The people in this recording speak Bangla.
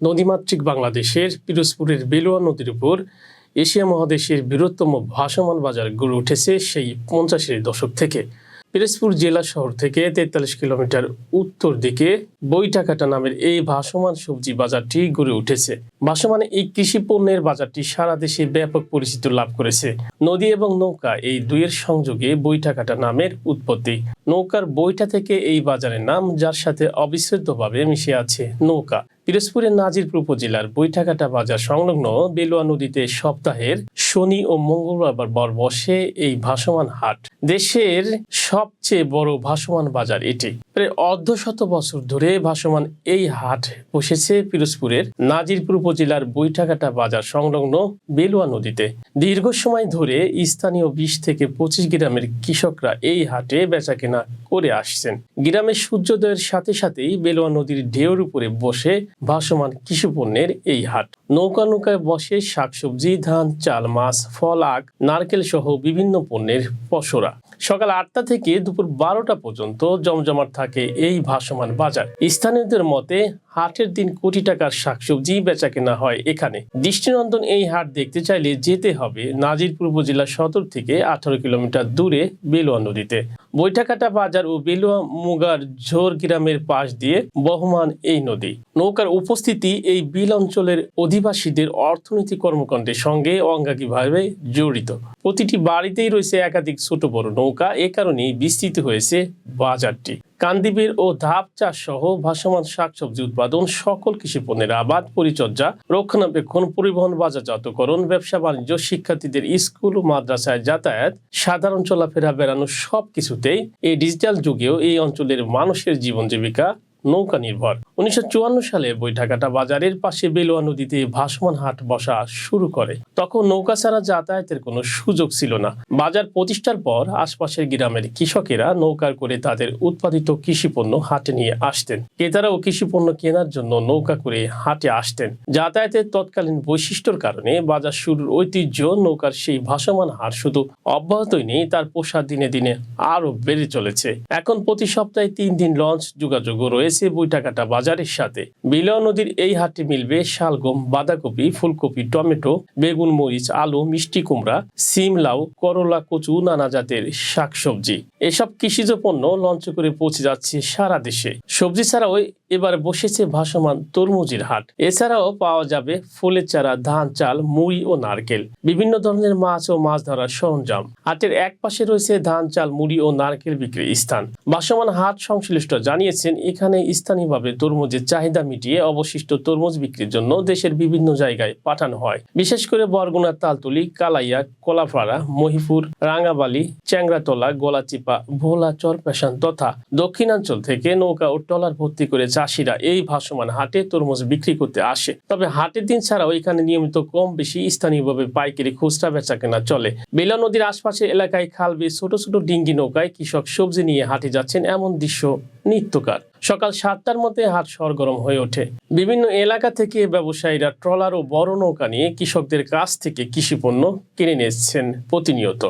নদীমাতৃক বাংলাদেশের পিরোজপুরের বেলুয়া নদীর উপর এশিয়া মহাদেশের বৃহত্তম ভাসমান বাজার গড়ে উঠেছে সেই পঞ্চাশের দশক থেকে। পিরোজপুর জেলা শহর থেকে তেতাল্লিশ কিলোমিটার উত্তর দিকে বইটাকাটা নামের এই ভাসমান সবজি বাজারটি গড়ে উঠেছে। ভাসমান এই কৃষি পণ্যের বাজারটি সারা দেশে ব্যাপক পরিচিতি লাভ করেছে। নদী এবং নৌকা এই দুইয়ের সংযোগে বইটাকাটা নামের উৎপত্তি। নৌকার বইটা থেকে এই বাজারের নাম, যার সাথে অবিচ্ছেদ্যভাবে মিশে আছে নৌকা। পিরোজপুরের নাজিরপুর উপজেলার বৈঠাকাটা বাজার সংলগ্ন বেলুয়া নদীতে সপ্তাহের শনি ও মঙ্গলবার বর বসে এই ভাসমান হাট। দেশের সবচেয়ে বড় ভাসমান বাজার এটি। প্রায় অর্ধ শত বছর ধরে ভাসমান এই হাট বসেছে পিরোজপুরের নাজিরপুর উপজেলার বৈঠাঘাটা বাজার সংলগ্ন বেলুয়া নদীতে। দীর্ঘ সময় ধরে স্থানীয় বিশ থেকে পঁচিশ গ্রামের কৃষকরা এই হাটে বেচাকেনা করে আসছেন। গ্রামের সূর্যোদয়ের সাথে সাথেই বেলুয়া নদীর ঢেউর উপরে বসে ভাসমান কৃষি পণ্যের এই হাট। নৌকা নৌকায় বসে শাকসবজি, ধান, চাল, মাছ, ফল, আখ, নারকেল সহ বিভিন্ন পণ্যের পসরা। সকাল আটটা থেকে দুপুর বারোটা পর্যন্ত জমজমাট থাকে এই ভাসমান বাজার। স্থানীয়দের মতে হাটের দিন কোটি টাকার শাকসবজি বেচা কেনা হয় এখানে। দৃষ্টিনন্দন এই হাট দেখতে চাইলে যেতে হবে নাজিরপুর উপজেলা সদর থেকে আঠারো কিলোমিটার দূরে বেলুয়া নদীতে। বৈঠাকাটা বাজার ও বেলুয়া মুগার ঝোর গ্রামের পাশ দিয়ে বহমান এই নদী। নৌকার উপস্থিতি এই বিল অঞ্চলের অধিবাসীদের অর্থনৈতিক কর্মকাণ্ডের সঙ্গে অঙ্গাঙ্গিভাবে জড়িত। প্রতিটি বাড়িতেই রয়েছে একাধিক ছোট বড় নৌকা। এ কারণেই বিস্তৃত হয়েছে বাজারটি। কান্দিবির ও ধাপ চাষ সহ ভাসমান শাকসবজি উৎপাদন, সকল কৃষি পণ্যের আবাদ পরিচর্যা, রক্ষণাবেক্ষণ, পরিবহন, বাজারজাতকরণ, ব্যবসা, বাণিজ্য, শিক্ষার্থীদের স্কুল ও মাদ্রাসায় যাতায়াত, সাধারণ চলাফেরা, বেড়ানো সব কিছুতেই এই ডিজিটাল যুগেও এই অঞ্চলের মানুষের জীবন জীবিকা নৌকা নির্ভর। উনিশশো চুয়ান্ন সালে বৈঠাকাটা বাজারের পাশে বেলুয়া নদীতে ভাসমান হাট বসা শুরু করে। তখন নৌকা ছাড়া যাতায়াতের কোনো সুযোগ ছিল না। বাজার প্রতিষ্ঠার পর আশপাশের গ্রামের কৃষকেরা নৌকার করে তাদের উৎপাদিত কৃষি পণ্য হাটে নিয়ে আসতেন। ক্রেতারাও কৃষি পণ্য কেনার জন্য নৌকা করে হাটে আসতেন। যাতায়াতের তৎকালীন বৈশিষ্ট্যর কারণে বাজার শুরুর ঐতিহ্য নৌকার সেই ভাসমান হাট শুধু অব্যাহতই নেই, তার প্রসার দিনে দিনে আরও বেড়ে চলেছে। এখন প্রতি সপ্তাহে তিন দিন লঞ্চ যোগাযোগও রয়েছে। বৈটাকাটা বাজারের সাথে। বিলয় নদীর এই হাটে মিলবে শালগম, বাঁধাকপি, ফুলকপি, টমেটো, বেগুন, মরিচ, আলু, মিষ্টি কুমড়া, সিম, লাউ, করলা, কচু, নানা জাতের শাকসবজি। এসব কৃষিজ পণ্য লঞ্চ করে পৌঁছে যাচ্ছে সারা দেশে। সবজি ছাড়াও এবার বসেছে ভাসমান তরমুজের হাট। এছাড়াও পাওয়া যাবে ফুলের চারা, ধান, চাল, মুড়ি ও নারকেল। বিভিন্ন ধরনের মাছ ও মাছ ধরার সরঞ্জাম। হাটের এক পাশে রয়েছে ধান, চাল, মুড়ি ও নারকেল বিক্রির স্থান। ভাসমান হাট সংশ্লিষ্ট জানিয়েছেন, এখানে স্থানীয়ভাবে তরমুজের চাহিদা মিটিয়ে অবশিষ্ট তরমুজ বিক্রির জন্য দেশের বিভিন্ন জায়গায় পাঠানো হয়। বিশেষ করে বরগুনার তালতুলি, কালাইয়া কলাপাড়া মহিপুর, রাঙ্গাবালি, চ্যাংরাতলা, গোলাচিপা, ভোলা চরপেশান তথা দক্ষিণাঞ্চল থেকে নৌকা ও ট্রলার ভর্তি করে চাষিরা এই ভাসমান হাটে তরমুজ বিক্রি করতে আসে। তবে হাটের দিন ছাড়াও এখানে নিয়মিত কম বেশি স্থানীয়ভাবে পাইকারি খুচরা বেচা কেনা চলে। বেলা নদীর আশপাশের এলাকায় খাল বেয়ে ছোট ছোট ডিঙ্গি নৌকায় কৃষক সবজি নিয়ে হাটে যাচ্ছেন এমন দৃশ্য নিত্যকার। সকাল সাতটার মধ্যে হাট সরগরম হয়ে ওঠে। বিভিন্ন এলাকা থেকে ব্যবসায়ীরা ট্রলার ও বড় নৌকা নিয়ে কৃষকদের কাছ থেকে কৃষি পণ্য কিনে নিচ্ছেন প্রতিনিয়ত।